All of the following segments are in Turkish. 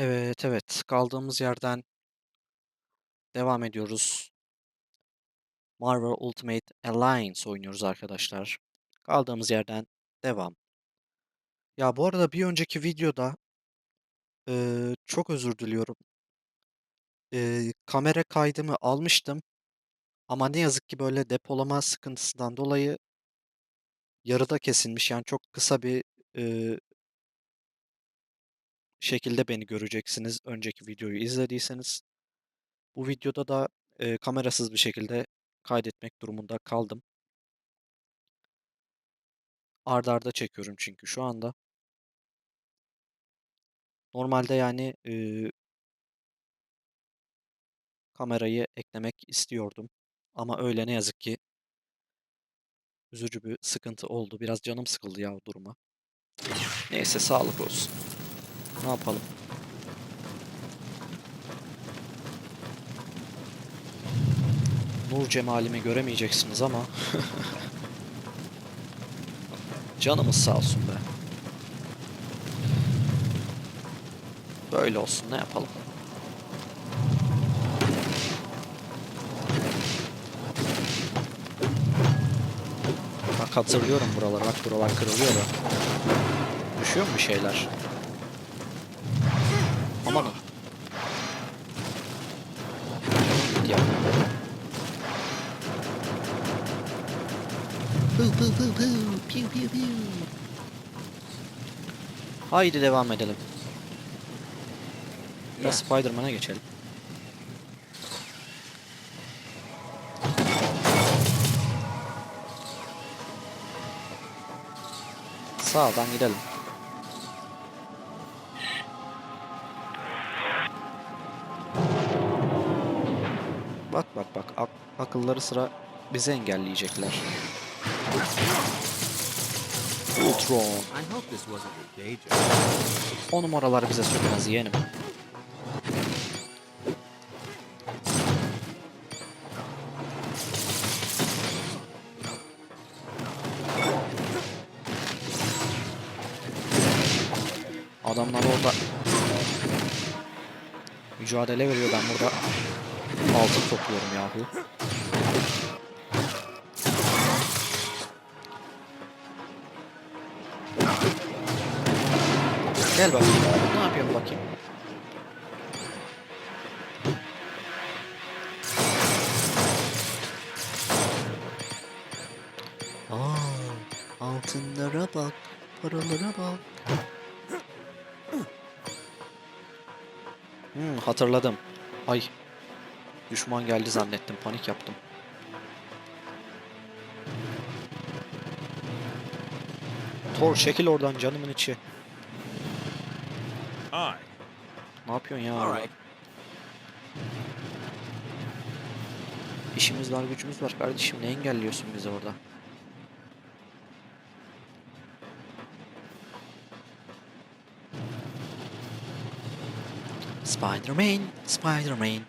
Evet, evet. Kaldığımız yerden devam ediyoruz. Marvel Ultimate Alliance oynuyoruz arkadaşlar. Kaldığımız yerden devam. Ya bu arada bir önceki videoda eee, çok özür diliyorum. Eee, kamera kaydımı almıştım ama ne yazık ki böyle depolama sıkıntısından dolayı yarıda kesilmiş. Yani çok kısa bir eee, şekilde beni göreceksiniz önceki videoyu izlediyseniz. Bu videoda da eee, kamerasız bir şekilde kaydetmek durumunda kaldım. Arda arda çekiyorum çünkü şu anda. Normalde yani eee, kamerayı eklemek istiyordum. Ama öyle ne yazık ki üzücü bir sıkıntı oldu. Biraz canım sıkıldı ya o duruma. Neyse sağlık olsun. Ne yapalım? Nur cemalimi göremeyeceksiniz ama canımız sağ olsun be. Böyle olsun ne yapalım? Bak hatırlıyorum buraları. Bak buralar kırılıyor da. Düşüyor mu şeyler? Pıv pıv pıv pıv. Piu piu piu. Haydi devam edelim. Biraz Spider-Man'a geçelim. Sağdan gidelim. Bak bak bak ak- akılları sıra bizi engelleyecekler. Ultron. I hope this wasn't your day job. O numaralar bize sökmez yeğenim. Adamlar orada mücadele veriyor ben burada altın topluyorum yahu. Gel bakayım. Ne yapıyorsun bakayım? Aa, altınlara bak, paralara bak. Hmm, hatırladım. Ay. Düşman geldi zannettim. Panik yaptım. Thor çekil oradan canımın içi. Hi. Ne yapıyorsun ya? Alright. İşimiz var, gücümüz var kardeşim. Ne engelliyorsun bizi orada? Spider-Man, Spider-Man.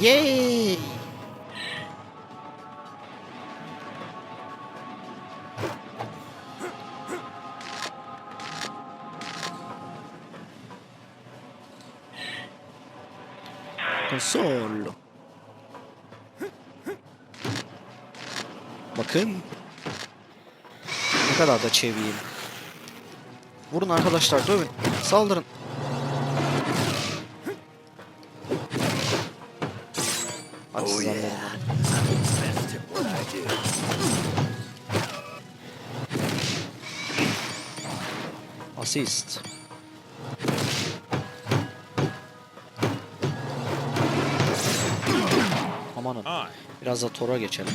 Yay! Konsol. Bakın. Ne kadar da çeviyim. Vurun arkadaşlar dövün. Saldırın. Hadi siz halledin Hi. Biraz da Thor'a geçelim.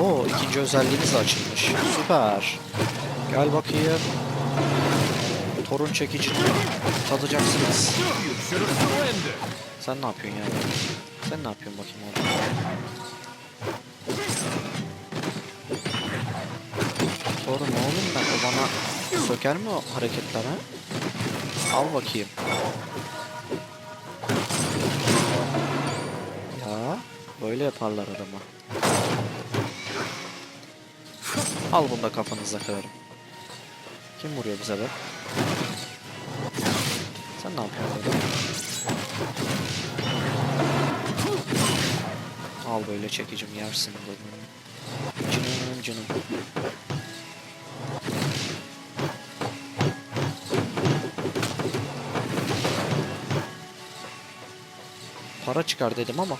Oo, ikinci özelliğimiz açılmış. Süper. Gel bakayım. Thor'un çekicini tadacaksınız. Sen ne yapıyorsun ya? Sen ne yapıyorsun bakayım orada? Thor ne oğlum ben? O bana Söker mi o hareketler ha? Al bakayım. Ya böyle yaparlar adama. Al bunu da kafanıza kırarım. Kim vuruyor bize be? Sen ne yapıyorsun böyle? Al böyle çekicim yersin dedim. Canım canım. Para çıkar dedim ama.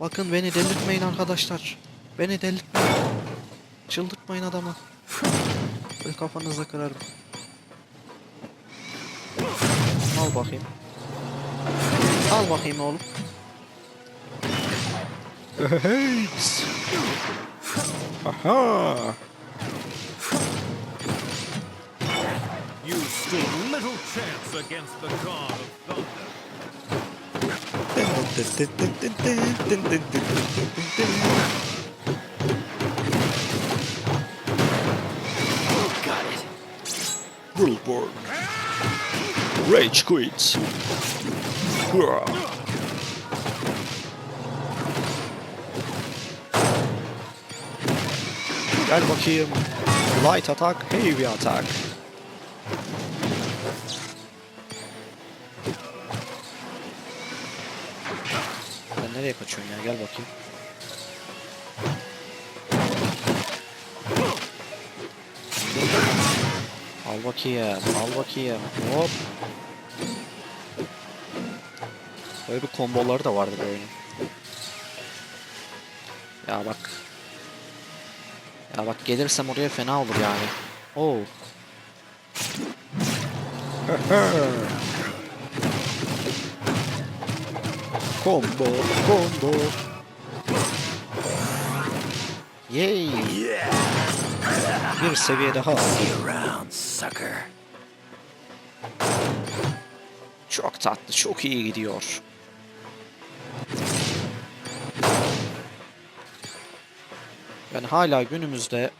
Bakın beni delirtmeyin arkadaşlar. Beni delirtmeyin. Çıldırtmayın adamı. Böyle kafanıza kırarım. Al bakayım. Al bakayım oğlum. Hey. Aha. You stood little chance against the god of thunder. Oh, it. Bullborn. Rage quit. Gel bakayım. Light attack, heavy attack. Sen nereye kaçıyorsun ya? Gel bakayım. Al bakayım, al bakayım. Hop. Böyle bir komboları da vardı oyunun. Ya bak. Ya bak gelirsem oraya fena olur yani. Oo. combo, combo. Yay. Bir seviye daha. Around, sucker. Çok tatlı, çok iyi gidiyor. Yani hala günümüzde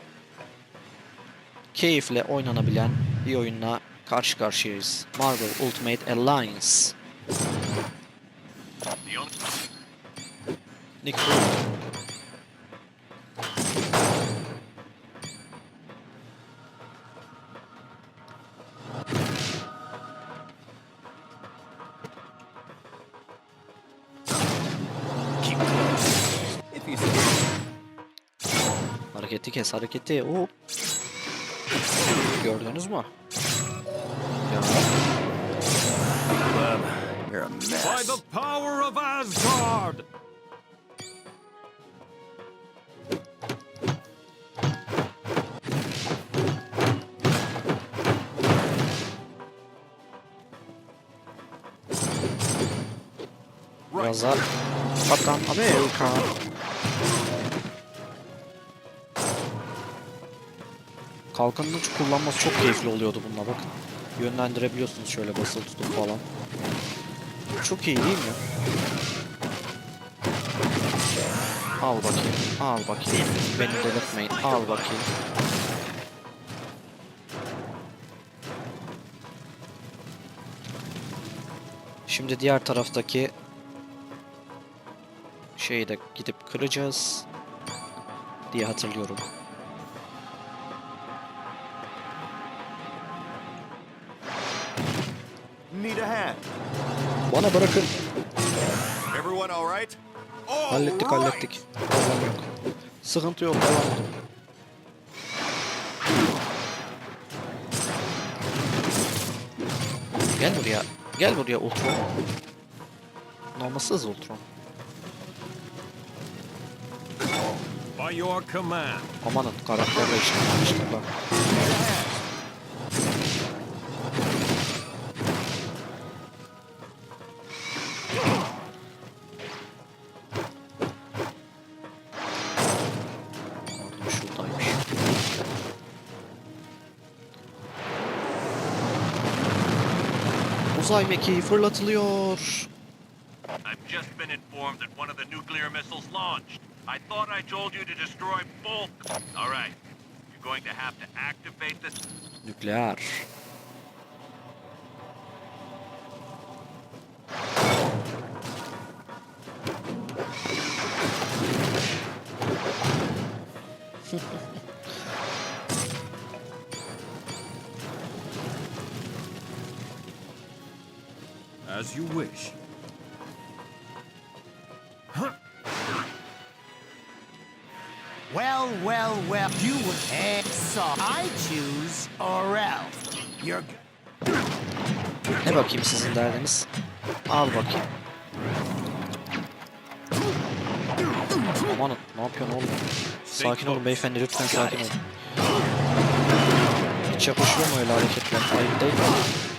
keyifle oynanabilen bir oyunla karşı karşıyayız. Marvel Ultimate Alliance. Nick Fury. If you Hareketi kes, hareketi. Hop. Gördünüz mü? Ya. By the power of Asgard! Biraz daha Kaptan Amerika. Kalkanını kullanması çok keyifli oluyordu bununla bakın. Yönlendirebiliyorsunuz şöyle basılı tutup falan. Çok iyi değil mi? Al bakayım, al bakayım. Beni delirtmeyin, al bakayım. Şimdi diğer taraftaki şeyi de gidip kıracağız diye hatırlıyorum. Need a hand. Bana bırakın. Everyone all right? All Hallettik right. hallettik. Problem yok. Sıkıntı yok. Devam edin. Gel buraya. Gel buraya Ultron. Normasız Ultron. By your command. Amanın karakterle işte yanlışlıkla. Uzay mekiği fırlatılıyor. I've just been informed that one of the nuclear missiles launched. I thought I told you to destroy both. All right. You're going to have to activate this. Nükleer. As you wish. Well, well, well, you eh, so I choose Orel. You're Ne bakayım sizin derdiniz? Al bakayım. Aman ne yapıyorsun oğlum? Sakin olun beyefendi lütfen sakin olun. Hiç yakışıyor mu öyle hareketler? Ayıp değil mi?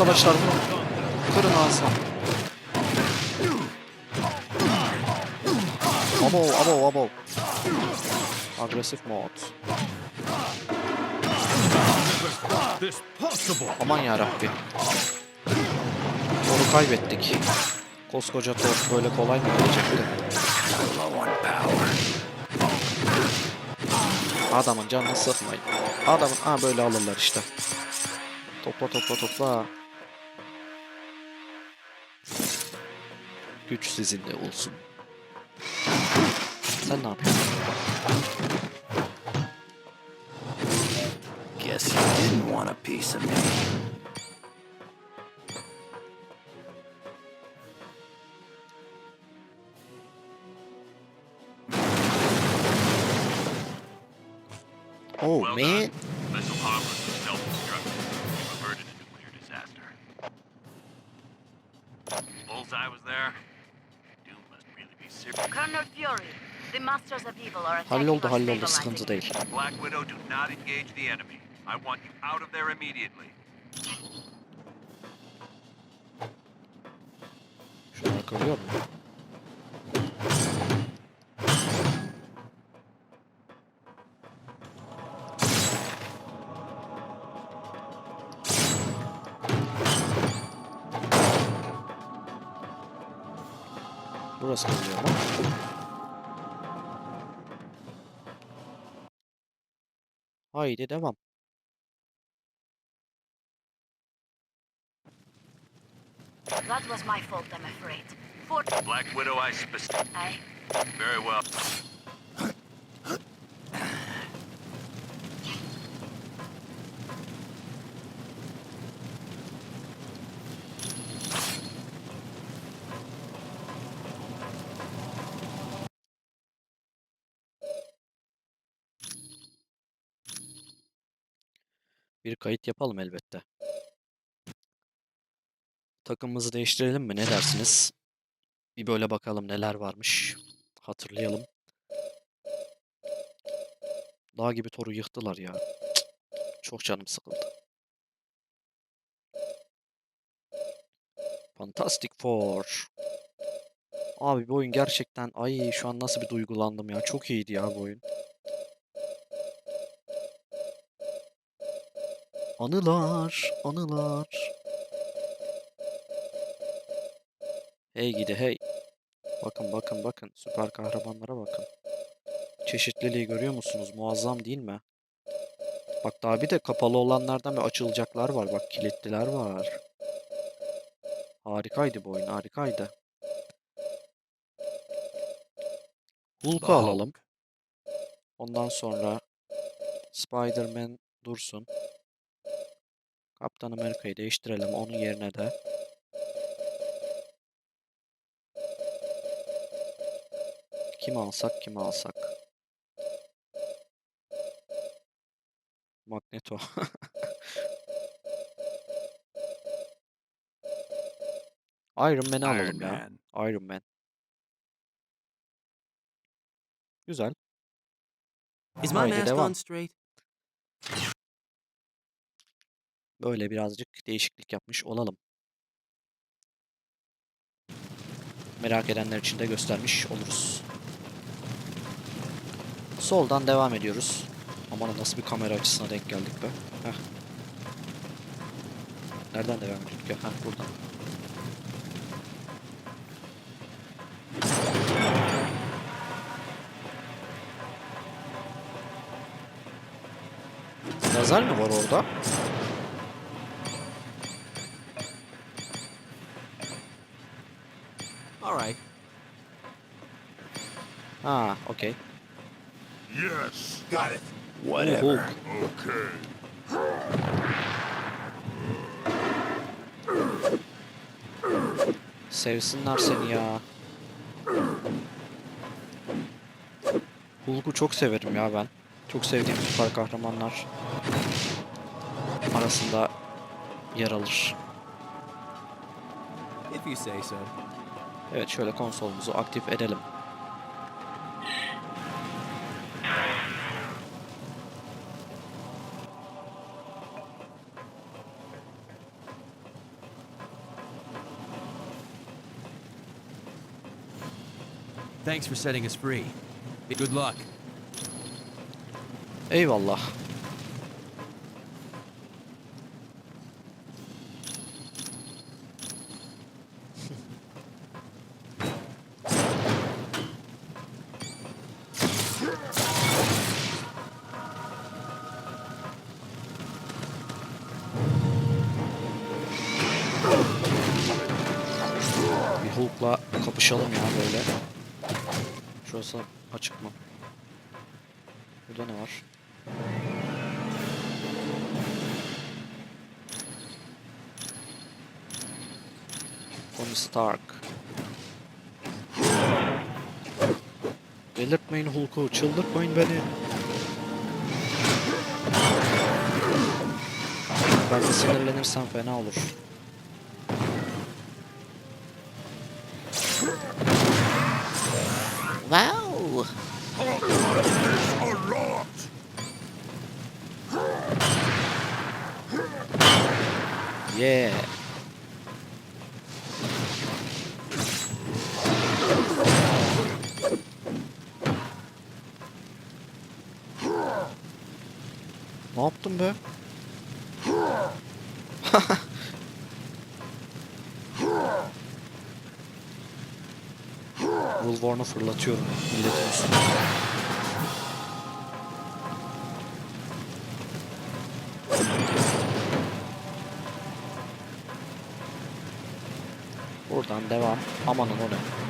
Arkadaşlar vurun. Kırın ağzını. Abo abo abo. Agresif mod. Aman yarabbi. Toru kaybettik. Koskoca Thor böyle kolay mı gelecekti? Adamın canını sıkmayın. Adamın ha böyle alırlar işte. Topla topla topla. Güç sizinle olsun. Sen ne yapıyorsun? guess you didn't want a piece of me. Oh Well man. Halloldu halloldu sıkıntı değil. Black Widow, do not engage the enemy. I want you out of there immediately. Şunları kırıyor mu? Burası kırılıyor mu? Haydi devam. That was my fault, I'm afraid. For Black Widow, I spec- I Very well. Bir kayıt yapalım elbette. Takımımızı değiştirelim mi? Ne dersiniz? Bir böyle bakalım neler varmış. Hatırlayalım. Dağ gibi toru yıktılar ya. Çok canım sıkıldı. Fantastic Four. Abi bu oyun gerçekten ay şu an nasıl bir duygulandım ya. Çok iyiydi ya bu oyun. Anılar, anılar. Hey gidi hey. Bakın bakın bakın. Süper kahramanlara bakın. Çeşitliliği görüyor musunuz? Muazzam değil mi? Bak daha bir de kapalı olanlardan ve açılacaklar var. Bak kilitliler var. Harikaydı bu oyun, harikaydı. Hulk'u alalım. Ondan sonra Spider-Man dursun. Kaptan Amerika'yı değiştirelim. Onun yerine de kim alsak kim alsak. Magneto. Iron Man'i Iron alalım ya. Man. Iron Man. Güzel. Is my mask devam. on straight? Böyle birazcık değişiklik yapmış olalım. Merak edenler için de göstermiş oluruz. Soldan devam ediyoruz. Aman nasıl bir kamera açısına denk geldik be. Heh. Nereden devam ediyorduk ya? Ha buradan. Lazer mi var orada? Ha, okey. Yes. Got it. Hulk. Okay. Sevsinler seni ya. Hulk'u çok severim ya ben. Çok sevdiğim süper kahramanlar arasında yer alır. If you say so. Evet şöyle konsolumuzu aktif edelim. Thanks for setting us free. Good luck. Eyvallah. Tony Stark. Delirtmeyin Hulk'u, çıldırtmayın beni. Ben de sinirlenirsem fena olur. Wow! A lot. Yeah! Ne yaptın be? Wolverine'ı fırlatıyorum milletin üstüne. Buradan devam. Amanın o ne?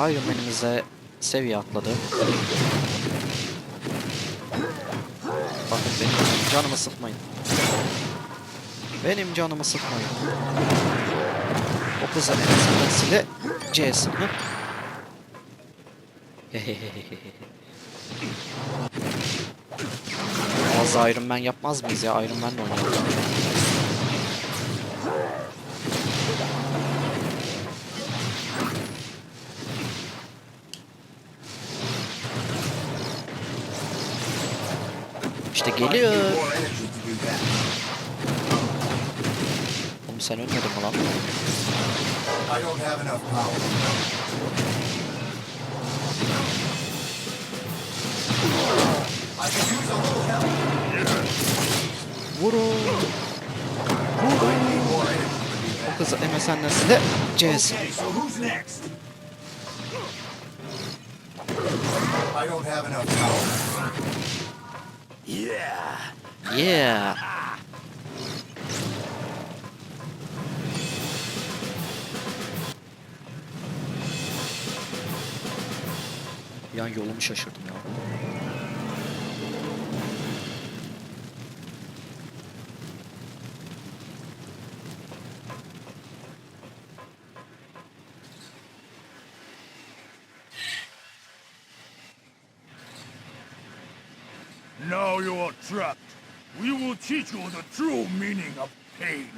Iron Man'imize seviye atladı. Bakın benim canımı sıkmayın. Benim canımı sıkmayın. O kızın enesinde C sınıfı. Az Iron Man yapmaz mıyız ya? Iron Man'le oynayalım. Geliyor. Oğlum sen ölmedin mi lan? Vurun. Do O kızı MSN'lesi de C'si. Okay, so who's next? I don't have enough power. Yeah. Yeah. Bir yolumu şaşırdım teach you the true meaning of pain.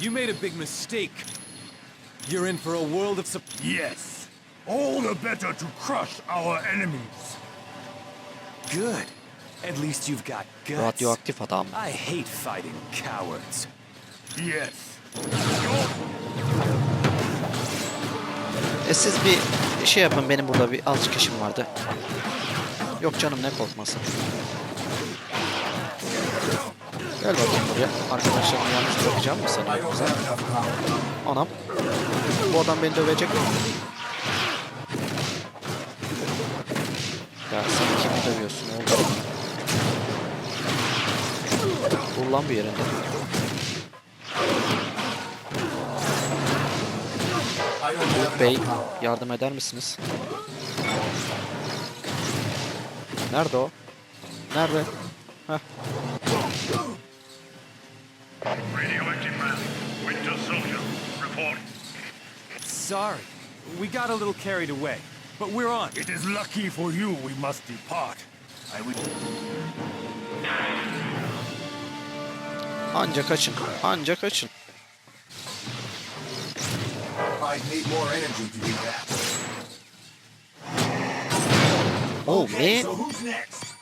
You made a big mistake. You're in for a world of Yes. All the better to crush our enemies. Good. At least you've got guts. Radyoaktif adam. I hate fighting cowards. Yes. E siz bir şey yapın benim burada bir azıcık işim vardı. Yok canım ne korkmasın. Gel bakayım buraya. Arkadaşlarımı yalnız bırakacağım mı seni yoksa? Anam. Bu adam beni dövecek mi? Ya sen kimi dövüyorsun oğlum? Vur lan bir yerinde. Bey yardım eder misiniz? Nerede o? Nerede? Heh. Ah. Radioactive man. Winter Soldier. Report. Sorry. We got a little carried away. But we're on. It is lucky for you we must depart. I would... Anca kaçın. Anca kaçın. I need more energy to do that. Oh man. So who's next?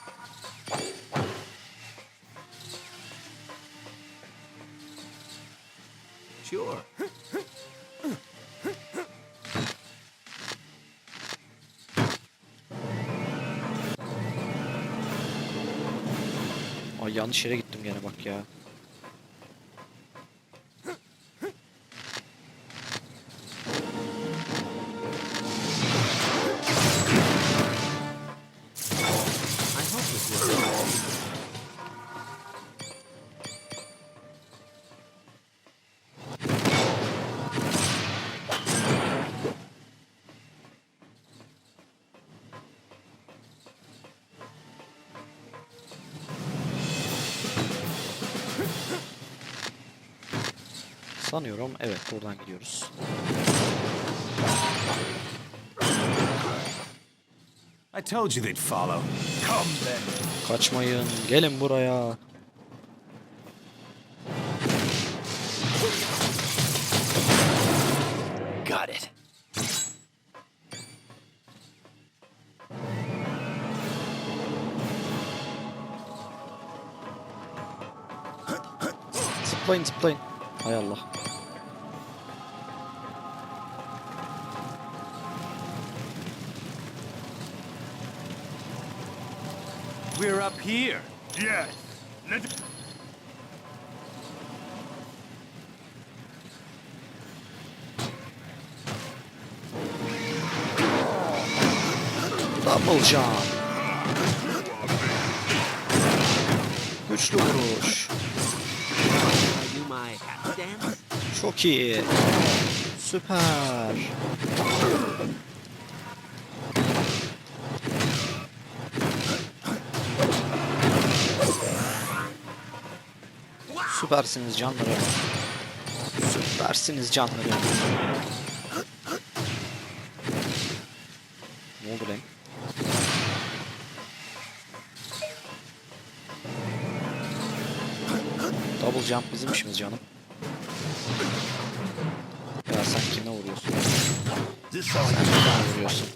Sure. Ay yanlış yere gittim gene bak ya. Sanıyorum evet buradan gidiyoruz. I told you they'd follow. Come then. Kaçmayın. Gelin buraya. Got it. Zıplayın zıplayın. Hay Allah. Here. Yes. Let Double jump. Güçlü vuruş. Çok iyi. Süper. Süpersiniz canlarım. Süpersiniz canlarım. Ne oldu lan? Double jump bizim işimiz canım. Ya sen kime vuruyorsun? Sen kime vuruyorsun?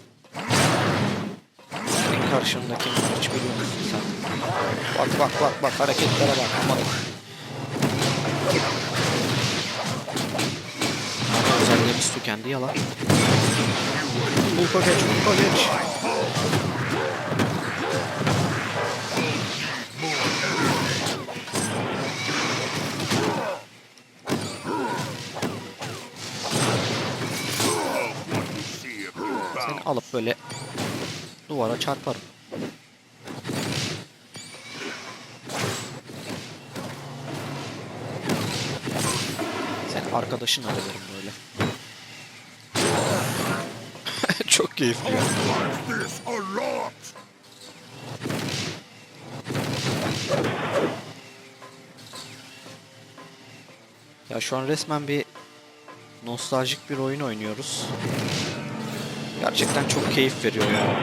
Senin karşındaki hiç biliyor musun sen? Bak bak bak bak hareketlere bak aman. Özelliğimiz tükendi yalan. Hulk'a geç, Hulk'a geç. Seni alıp böyle duvara çarparım. Arkadaşın alırım böyle. Çok keyifli ya. Ya şu an resmen bir nostaljik bir oyun oynuyoruz. Gerçekten çok keyif veriyor ya.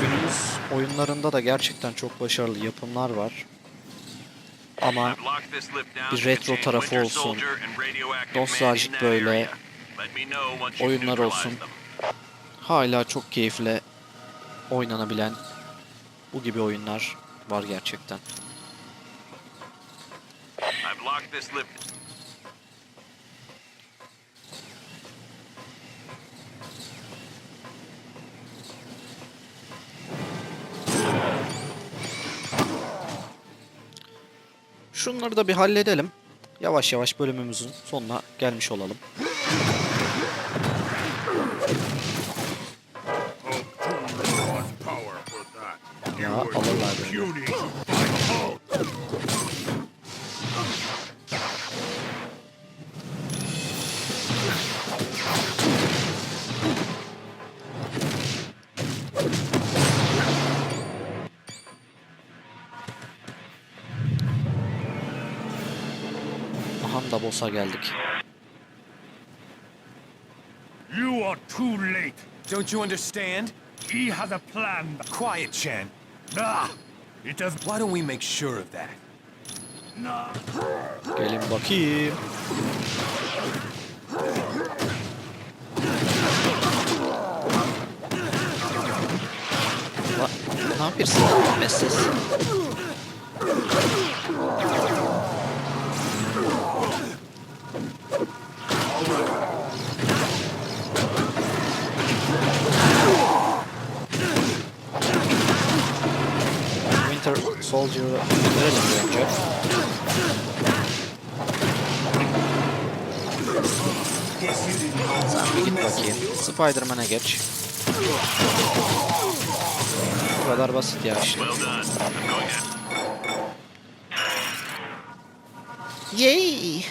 Günümüz oyunlarında da gerçekten çok başarılı yapımlar var. Ama bir retro tarafı olsun, nostaljik böyle oyunlar olsun. hala çok keyifle oynanabilen bu gibi oyunlar var gerçekten. Şunları da bir halledelim. Yavaş yavaş bölümümüzün sonuna gelmiş olalım. Ya alırlar beni. Boss'a geldik. You are too late. Don't you understand? He has a plan. Quiet, Chen. Ah, it does. Why don't we make sure of that? Gelin bakayım. La, ne yapıyorsun? Messes. Soldier'ı verelim bir önce. Bir git bakayım. Spider-Man'e geç. Bu kadar basit ya işte. Yay!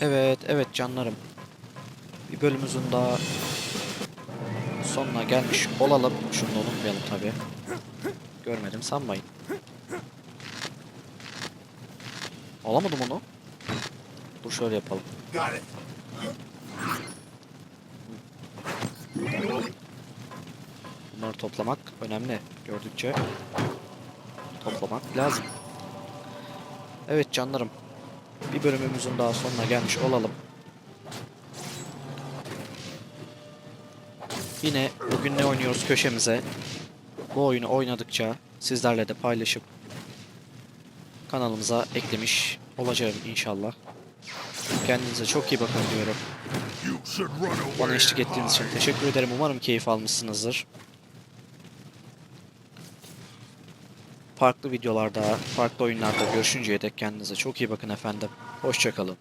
Evet, evet canlarım. Bölümümüzün daha sonuna gelmiş olalım. Şunu da unutmayalım tabi. Görmedim sanmayın. Alamadım onu. Dur şöyle yapalım. Bunları toplamak önemli. Gördükçe toplamak lazım. Evet canlarım. Bir bölümümüzün daha sonuna gelmiş olalım. Yine bugün ne oynuyoruz köşemize bu oyunu oynadıkça sizlerle de paylaşıp kanalımıza eklemiş olacağım inşallah. Kendinize çok iyi bakın diyorum. Bana eşlik ettiğiniz için teşekkür ederim. Umarım keyif almışsınızdır. Farklı videolarda, farklı oyunlarda görüşünceye dek kendinize çok iyi bakın efendim. Hoşçakalın.